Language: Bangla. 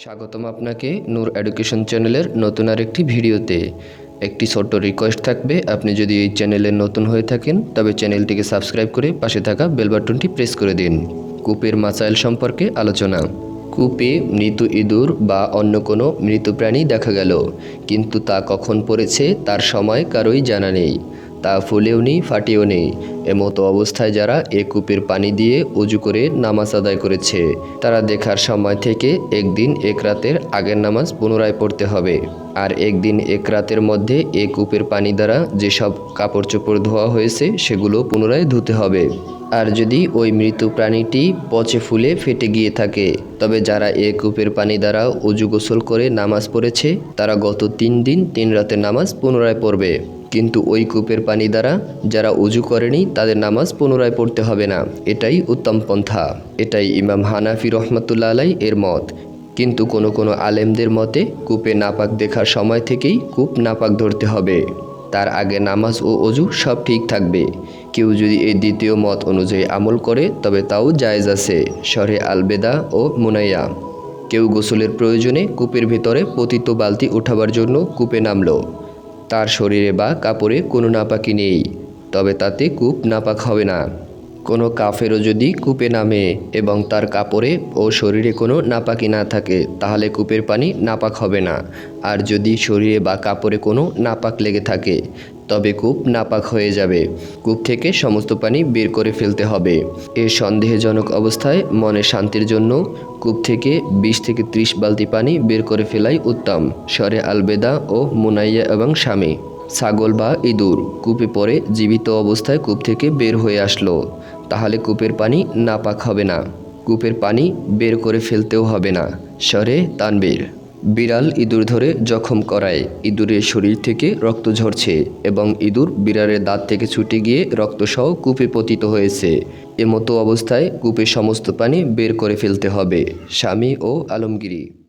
স্বাগতম আপনাকে নূর এডুকেশন চ্যানেলের নতুন আরেকটি ভিডিওতে। একটি ছোট্ট রিকোয়েস্ট থাকবে, আপনি যদি এই চ্যানেলে নতুন হয়ে থাকেন, তবে চ্যানেলটিকে সাবস্ক্রাইব করে পাশে থাকা বেল বাটনটি প্রেস করে দিন। কূপের মাসাইল সম্পর্কে আলোচনা। কূপে মৃত ইঁদুর বা অন্য কোনো মৃত প্রাণী দেখা গেল, কিন্তু তা কখন পড়েছে, তার সময় কারোই জানা নেই। তা ফুলেও নেই ফাটিয়েও নেই। এমতো অবস্থায় যারা এ কূপের পানি দিয়ে উজু করে নামাজ আদায় করেছে, তারা দেখার সময় থেকে একদিন এক রাতের আগের নামাজ পুনরায় পড়তে হবে। আর একদিন এক রাতের মধ্যে এ কূপের পানি দ্বারা যেসব কাপড় চোপড় ধোয়া হয়েছে, সেগুলো পুনরায় ধুতে হবে। আর যদি ওই মৃত প্রাণীটি পচে ফুলে ফেটে গিয়ে থাকে, তবে যারা এ কূপের পানি দ্বারা উজু গোসল করে নামাজ পড়েছে, তারা গত তিন দিন তিন রাতের নামাজ পুনরায় পড়বে। কিন্তু ওই কূপের পানি দ্বারা যারা উজু করেনি, তাদের নামাজ পুনরায় পড়তে হবে না। এটাই উত্তম পন্থা। এটাই ইমাম হানাফি রহমতুল্লা আলাই এর মত। কিন্তু কোনো কোনো আলেমদের মতে, কূপে নাপাক দেখার সময় থেকেই কূপ নাপাক ধরতে হবে। তার আগে নামাজ ও অজু সব ঠিক থাকবে। কেউ যদি এই দ্বিতীয় মত অনুযায়ী আমল করে, তবে তাও জায়েজ আছে শরে আলবেদা ও মুনাইয়া। কেউ গোসলের প্রয়োজনে কূপের ভেতরে পতিত বালতি উঠাবার জন্য কূপে নামল। তার শরীরে বা কাপড়ে কোনো নাপাকি নেই, তবে তাতে কূপ নাপাক হবে না। কোনো কাফেরও যদি কূপে নামে এবং তার কাপড়ে ও শরীরে কোনো নাপাকি না থাকে, তাহলে কূপের পানি নাপাক হবে না। আর যদি শরীরে বা কাপড়ে কোনো নাপাক লেগে থাকে, তবে কূপ নাপাক হয়ে যাবে। কূপ থেকে সমস্ত পানি বের করে ফেলতে হবে। এ সন্দেহজনক অবস্থায় মনে শান্তির জন্য কূপ থেকে বিশ থেকে ত্রিশ বালতি পানি বের করে ফেলাই উত্তম স্বরে আলবেদা ও মুনাইয়া এবং স্বামী। ছাগল বা ইঁদুর কূপে পড়ে জীবিত অবস্থায় কূপ থেকে বের হয়ে আসলো। তাহলে কূপের পানি নাপাক হবে না। কূপের পানি বের করে ফেলতেও হবে না। স্বরে তানবীর। বিড়াল ইঁদুর ধরে জখম করায়। ইঁদুরের শরীর থেকে রক্ত ঝরছে এবং ইঁদুর বিড়ালের দাঁত থেকে ছুটে গিয়ে রক্তসহ কূপে পতিত হয়েছে। এমতো অবস্থায় কূপে সমস্ত পানি বের করে ফেলতে হবে। স্বামী ও আলমগিরি